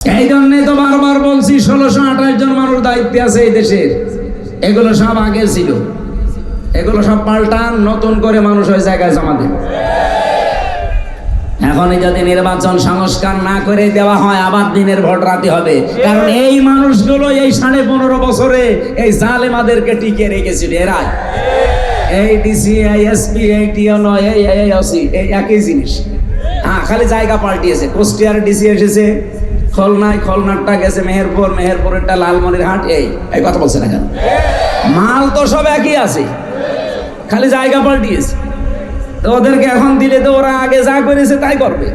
এই জন্যে তো বারবার বলছি ষোলোশো আঠাশ জন মানুষ দায়িত্বে আছে এই দেশের এগুলো সব আগে ছিল এগুলো সব পাল্টান নতুন করে মানুষ ওই জায়গায় জমা দেন এখনই যদি নির্বাচন সংস্কার না করে দেওয়া হয় আবার দিনের ভোট রাতে হবে কারণ এই মানুষগুলো এই সাড়ে পনেরো বছরে এই জালেমাদেরকে টিকে রেখেছিল এরাই এই ডিসি এই এসপি এই টিএনও এই এই একই জিনিস হ্যাঁ খালি জায়গা পাল্টিয়েছে কুষ্টিয়ার ডিসি এসেছে খলনায় খলনারটা গেছে মেহেরপুর, মেহেরপুরেরটা লালমনিরহাট এই এই কথা বলছে না কেন? মাল তো সব একই আছে, খালি জায়গা পাল্টিয়েছে। তো ওদেরকে এখন দিলে তো ওরা আগে যা করেছে তাই করবে।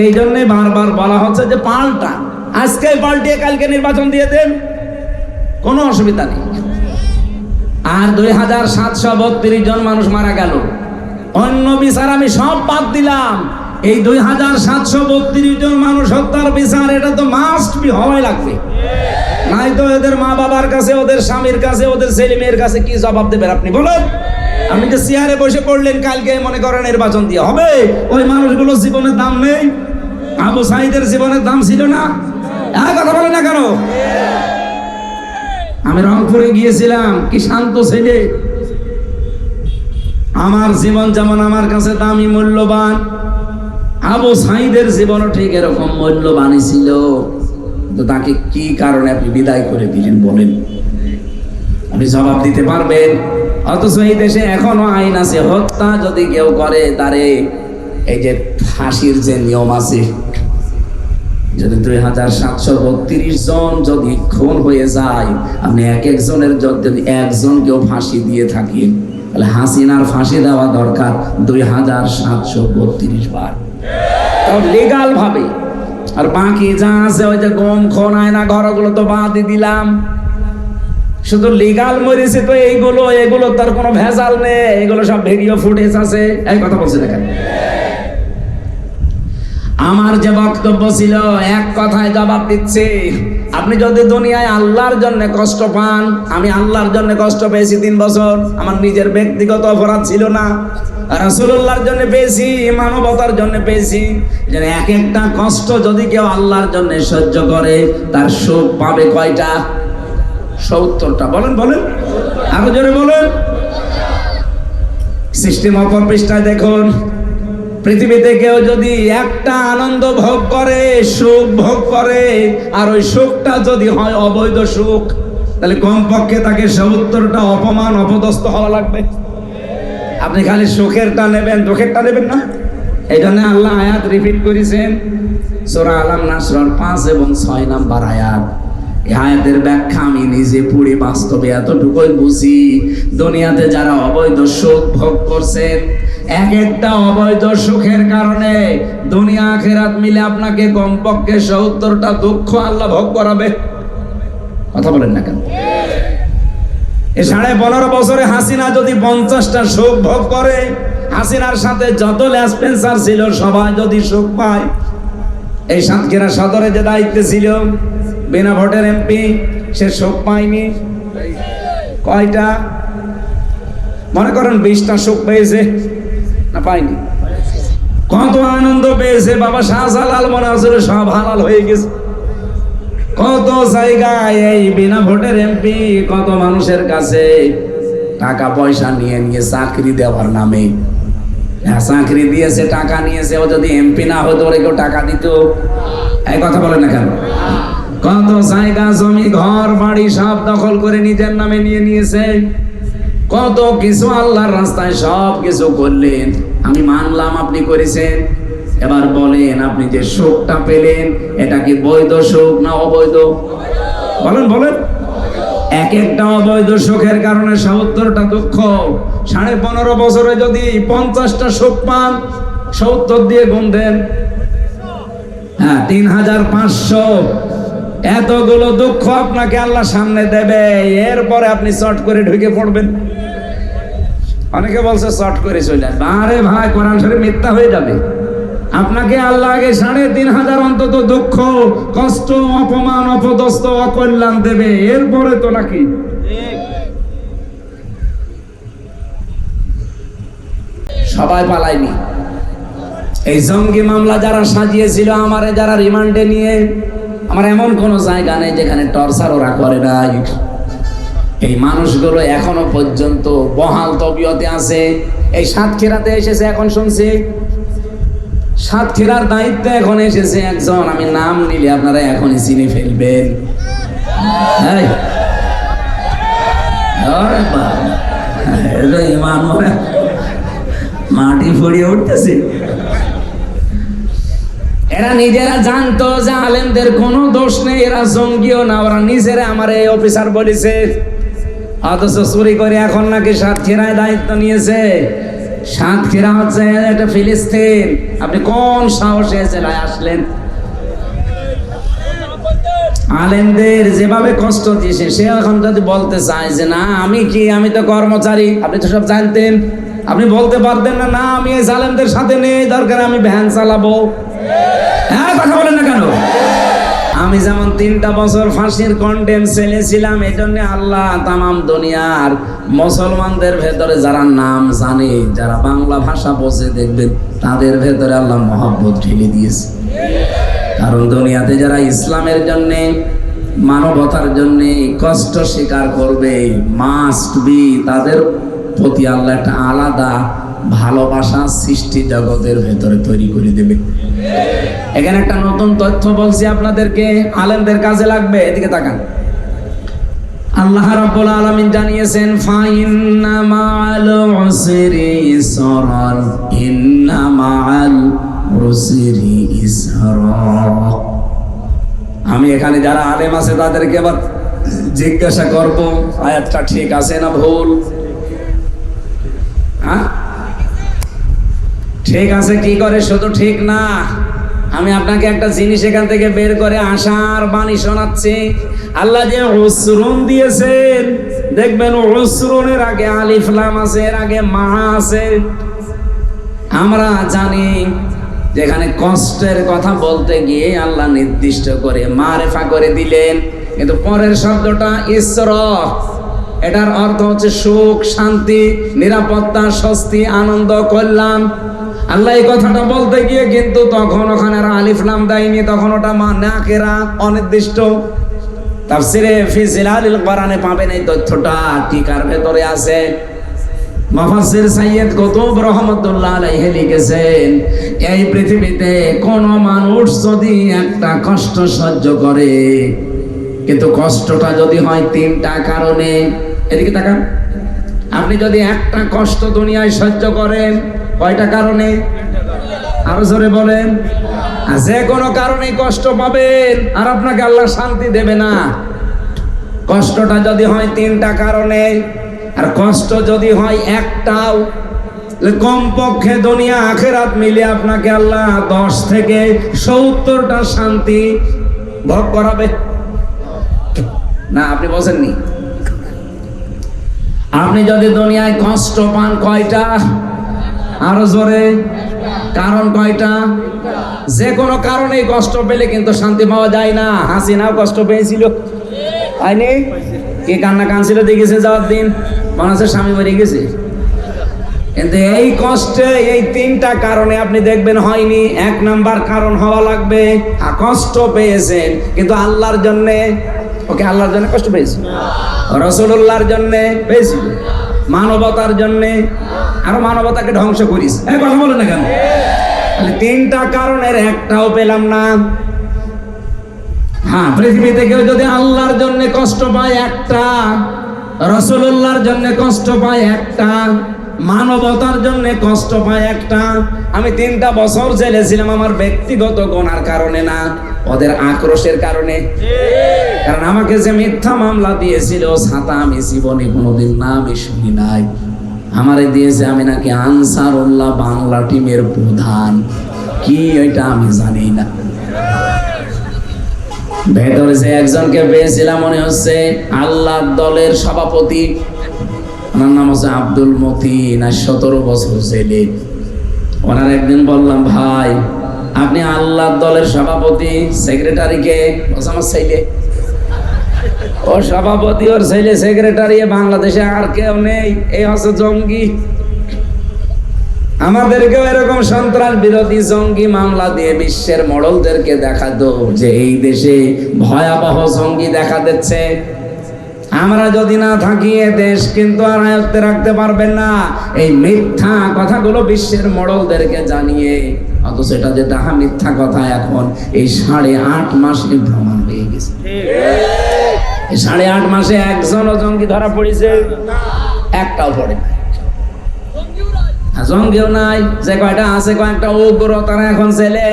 এই জন্যে বারবার বলা হচ্ছে যে পাল্টা। আজকে পাল্টিয়ে কালকে নির্বাচন দিয়ে দেন, কোনো অসুবিধা নেই। আর দুই হাজার সাতশো বত্রিশ জন মানুষ মারা গেল। অন্য বিচার আমি সব বাদ দিলাম। এই দুই হাজার সাতশো বত্রিশ জন মানুষ হত্যার বিচার, এটা তো মাস্ট বি হওয়াই লাগবে। নাই তো এদের মা বাবার কাছে, ওদের স্বামীর কাছে, ওদের ছেলে মেয়ের কাছে কি জবাব দেবেন আপনি বলেন? আপনি যে চেয়ারে বসে পড়লেন, কালকে মনে করেন নির্বাচন দিয়ে হবে? ওই মানুষগুলো জীবনের দাম নেই। আবু সাইদের জীবনের দাম ছিল না। হ্যাঁ কথা বলে না কেন? আমি রংপুরে গিয়েছিলাম, কি শান্ত ছেলে। আমার জীবন যেমন আমার কাছে দামি, মূল্যবান আবু সাইদের জীবনও ঠিক এরকম মূল্যবানই ছিল। তো তাকে কি কারণে আপনি বিদায় করে দিলেন বলেন। আপনি জবাব দিতে পারবেন। অথচ এই দেশে এখনও আইন আছে, হত্যা যদি কেউ করে তারে এই যে ফাঁসির যে নিয়ম আছে, যদি দুই হাজার সাতশো বত্রিশ জন যদি খুন হয়ে যায়, আপনি এক একজনের যদি একজনকেও ফাঁসি দিয়ে থাকেন, তাহলে হাসিনার ফাঁসি দেওয়া দরকার দুই হাজার সাতশো বত্রিশ বার। তাও লিগাল ভাবে। আর বাকি যা আছে ওই যে গম খনায় না ঘরগুলো তো বাঁধে দিলাম। শুধু লিগাল মরেছে তো এইগুলো, এগুলো তার কোনো ভেজাল নেই, এগুলো সব ভিডিও ফুটেজ আছে। এই কথা বলছে দেখেন। আমার যে বক্তব্য ছিল, এক কথায় জবাব দিচ্ছি। আপনি যদি দুনিয়ায় আল্লাহর জন্য কষ্ট পান, আমি আল্লাহর জন্য কষ্ট পেয়েছি তিন বছর, আমার নিজের ব্যক্তিগত অপরাধ ছিল না। রাসূলুল্লাহর জন্য পেয়েছি, মানবতার জন্য পেয়েছি। যে এক একটা কষ্ট যদি কেউ আল্লাহর জন্য সহ্য করে, তার সুখ পাবে কয়টা? সত্তরটা। বলেন বলেন। আরও জোরে বলেন। সিস্টেম অপর পৃষ্ঠায় দেখুন। পৃথিবীতে কেউ যদি একটা আনন্দ ভোগ করে, সুখ ভোগ করে, আর ওই সুখটা যদি হয় অবৈধ সুখ, তাহলে কমপক্ষে তাকে সত্তরটা অপমান, অপদস্থ হওয়া লাগবে। আপনি খালি সুখেরটা নেবেন, দুঃখেরটা নেবেন না। এই জন্য আল্লাহ আয়াত রিপিট করেছেন, সোরা আলাম নাসরার পাঁচ এবং ছয় নাম্বার আয়াত। এই আয়াতের ব্যাখ্যা আমি নিজে পড়ে বাস্তবে এতটুকুই বুঝি, দুনিয়াতে যারা অবৈধ সুখ ভোগ করছেন এক একটা অবৈধ সুখের কারণে দুনিয়া, আখেরাত মিলে আপনাকে কমপক্ষে সত্তরটা দুঃখ আল্লাহ ভোগ করাবে। কথা বলেন না কেন? এ সাড়ে পনেরো বছরে হাসিনা যদি পঞ্চাশটা সুখ ভোগ করে, হাসিনার সাথে যত ল্যাসপেন্সার ছিল, সবাই যদি সুখ পায়। এই সাতক্ষীরা সদরে যে দায়িত্বে ছিল, বিনা ভোটের এমপি, সে সুখ পায়নি। কয়টা? মনে করেন বিশটা সুখ পেয়েছে। পায়নি কত আনন্দ পেয়েছে বাবা শাহজালাল মনে সব হালাল হয়ে গেছে। কত জায়গায় এই বিনা ভোটের এমপি, কত মানুষের কাছে টাকা পয়সা নিয়ে নিয়ে চাকরি দেওয়ার নামে। হ্যাঁ চাকরি দিয়েছে, টাকা নিয়েছে, ও যদি এমপি না হতো, ওরে কেউ টাকা দিত? এই কথা বলে না কেন? কত জায়গা, জমি, ঘর, বাড়ি সব দখল করে নিজের নামে নিয়ে নিয়েছে। কত কিছু আল্লাহর রাস্তায় সব কিছু করলেন। আমি মানলাম আপনি করেছেন। এবার বলেন, আপনি যে সুখটা পেলেন, এটা কি বৈধ সুখ না অবৈধ? বলেন বলেন। এক একটা অবৈধ সুখের কারণে সত্তরটা দুঃখ। সাড়ে পনেরো বছরে যদি পঞ্চাশটা সুখ পান, সত্তর দিয়ে গুণ দেন। হ্যাঁ তিন হাজার পাঁচশো। এতগুলো দুঃখ আপনাকে আল্লাহ সামনে দেবে, এরপরে আপনি চট করে ঢুকে পড়বেন। অনেকে বলছে, চট করে চলে আসবে। আরে ভাই, কোরআন শরীফ মিথ্যা হয়ে যাবে। আপনাকে আল্লাহ আগে সাড়ে তিন হাজার অন্তত দুঃখ, কষ্ট, অপমান, অপদস্থ, অকল্যাণ দেবে। এরপরে তো নাকি? সবাই পালায়নি। এই জঙ্গি মামলা যারা সাজিয়েছিল, আমারে যারা রিমান্ডে নিয়ে আমার এমন কোন জায়গা নেই যেখানে টর্চার ওরা করে নাই। এই মানুষগুলো এখনও পর্যন্ত বহাল তবিয়তে আছে। এই সাতক্ষীরাতে এসেছে এখন শুনছি। সাতক্ষীরার দায়িত্বে এখন এসেছে একজন। আমি নাম নিলে আপনারা এখনই চিনে ফেলবেন। মাটি ফুড়িয়ে উঠতেছে। এরা নিজেরা জানতো যে আলেমদের কোনো দোষ নেই, এরা জঙ্গিও না, ওরা নিজেরা আমার এই অফিসার বলেছে। অথচ চুরি করে এখন নাকি সাতক্ষীরায় দায়িত্ব নিয়েছে। সাতক্ষীরা হচ্ছে একটা ফিলিস্তিন। আপনি কোন সাহসে জেলায় আসলেন? আলেমদের যেভাবে কষ্ট দিয়েছে, সে এখন যদি বলতে চায় যে না, আমি কি, আমি তো কর্মচারী, আপনি তো সব জানতেন। আপনি বলতে পারতেন না না, আমি এই জালেমদের সাথে নেই, দরকার আমি ভ্যান চালাবো। হ্যাঁ কথা বলেন না কেন? আমি যেমন তিনটা বছর ফাঁসির কন্ডেম ছেলেছিলাম এই জন্য আল্লাহ তামাম দুনিয়ার মুসলমানদের ভেতরে যারা নাম জানে, যারা বাংলা ভাষা বোঝে দেখবেন তাদের ভেতরে আল্লাহ মহাব্বত ঢেলে দিয়েছে। কারণ দুনিয়াতে যারা ইসলামের জন্য, মানবতার জন্য কষ্ট স্বীকার করবে মাস্ট বি তাদের প্রতি আল্লাহ একটা আলাদা ভালোবাসা সৃষ্টি জগতের ভেতরে তৈরি করে দেবে। এখানে একটা নতুন তথ্য বলছি আপনাদেরকে, আলেমদের কাজে লাগবে, এদিকে তাকান। আল্লাহ রাব্বুল আলামিন জানিয়েছেন ফাইন্না মাআল উসরি ইসরান ইন্না মাআল উসরি আমি এখানে যারা আলেম আছে তাদেরকে এবার জিজ্ঞাসা করব, আয়াতটা ঠিক আছে না ভুল? হ্যাঁ? ঠিক আছে, কি করে? শুধু ঠিক না। আমি আপনাকে একটা জিনিস এখান থেকে বের করে আশার বাণী শোনাচ্ছি। আল্লাহ যে উসরুন দিয়েছেন, দেখবেন উসরুনের আগে আলিফলাম আছে, এর আগে মা আছে। আমরা জানি যেখানে কষ্টের কথা বলতে গিয়ে আল্লাহ নির্দিষ্ট করে মারেফা করে দিলেন। কিন্তু পরের শব্দটা ঈশ্বর এটার অর্থ হচ্ছে সুখ, শান্তি, নিরাপত্তা, স্বস্তি, আনন্দ, কল্যাণ। আল্লাহ এই কথাটা বলতে গিয়ে কিন্তু তখন ওখানে আর আলিফলাম দেয়নি, তখন ওটা মা অনির্দিষ্ট। তাফসিরে ফি জিলালিল কোরআনে পাবেন এই তথ্যটা টিকার ভেতরে আছে? মাফাসির সাইয়্যিদ কুতুব রহমাতুল্লাহ আলাইহি লিখেছেন, এই পৃথিবীতে কোন মানুষ যদি একটা কষ্ট সহ্য করে, কিন্তু কষ্টটা যদি হয় তিনটা কারণে, এদিকে তাকান। আপনি যদি একটা কষ্ট দুনিয়ায় সহ্য করেন কয়টা কারণে? আরও জোরে বলেন। যে কোনো কারণে কষ্ট পাবেন, আর আপনাকে আল্লাহ শান্তি দেবে না। কষ্টটা যদি হয় তিনটা কারণে, আর কষ্ট যদি হয় একটাও কমপক্ষে দুনিয়া আখেরাত মিলে আপনাকে আল্লাহ দশ থেকে সত্তরটা শান্তি ভোগ করাবে। না, আপনি বসেননি। আপনি যদি দুনিয়ায় কষ্ট পান কয়টা? আরও জোরে। কারণ কয়টা? যে কোনো কারণে কষ্ট পেলে কিন্তু শান্তি পাওয়া যায় না। হাসি হাসিনাও কষ্ট পেয়েছিল। হয়নি? কে কান্না কানছিল দেখেছে যাওয়ার দিন মানুষের স্বামী মরে গেছে। কিন্তু এই কষ্টে এই তিনটা কারণে আপনি দেখবেন হয়নি। এক নাম্বার কারণ হওয়া লাগবে। আর কষ্ট পেয়েছেন, কিন্তু আল্লাহর জন্যে ওকে, আল্লাহর জন্য কষ্ট পেয়েছে। রসুল্লাহর জন্যে পেয়েছিল। মানবতার জন্যে আরও মানবতাকে ধ্বংস করিস। কথা বলে না কেন? তিনটা কারণের একটাও পেলাম না। হ্যাঁ পৃথিবীতে কেউ যদি আল্লাহর জন্য কষ্ট পায় একটা রসুল্লাহর জন্য কষ্ট পায় একটা, মানবতার জন্য কষ্ট পায় একটা, আমি তিনটা বছর জেলে ছিলাম আমার ব্যক্তিগত গোনার কারণে না, ওদের আক্রোশের কারণে। কারণ আমাকে যে মিথ্যা মামলা দিয়েছিল ছাতা আমি জীবনে কোনোদিন না আমি শুনি নাই। আমারে দিয়েছে আমি নাকি আনসারুল্লাহ বাংলা টিমের প্রধান। কি এটা আমি জানি না। ভেতরে যে একজনকে পেয়েছিলাম মনে হচ্ছে আল্লাহ দলের সভাপতি। ওনার নাম হচ্ছে আব্দুল মতিন, আর সতেরো বছর ছেলে ওনার একদিন বললাম, ভাই, আপনি আল্লাহ দলের সভাপতি সেক্রেটারিকে আমার ছেলে। ও সভাপতি, ওর ছেলে সেক্রেটারি বাংলাদেশে আর কেউ নেই। এই হচ্ছে জঙ্গি। আমাদেরকেও এরকম সন্ত্রাস বিরোধী জঙ্গি মামলা দিয়ে বিশ্বের মডলদেরকে দেখাতো যে এই দেশে ভয়াবহ জঙ্গি দেখা দিচ্ছে। আমরা যদি না থাকি দেশ, কিন্তু আর আয়ত্তে রাখতে পারবেন না। এই মিথ্যা কথাগুলো বিশ্বের মডলদেরকে জানিয়ে, অথচ এটা যে তাহা মিথ্যা কথা এখন, এই সাড়ে আট মাসে প্রমাণ হয়ে গেছে। সাড়ে আট মাসে একজনও জঙ্গি ধরা পড়েছে। একটাও পড়ে নাই। জঙ্গিও নাই, যে কয়টা আছে, কয়েকটা উগ্র, তারা এখন ছেলে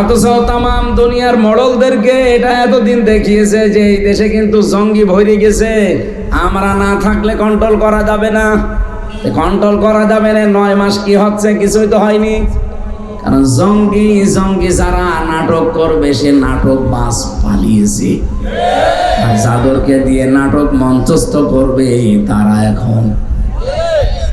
অথচ তাম দুনিয়ার মডলদেরকে এটা এতদিন দেখিয়েছে যে এই দেশে কিন্তু জঙ্গি ভরে গেছে। আমরা না থাকলে কন্ট্রোল করা যাবে না। কন্ট্রোল করা যাবে না, নয় মাস কি হচ্ছে কিছুই তো হয়নি। কারণ জঙ্গি জঙ্গি যারা নাটক করবে, সে নাটক বাস পালিয়েছে। আর যাদেরকে দিয়ে নাটক মঞ্চস্থ করবে, তারা এখন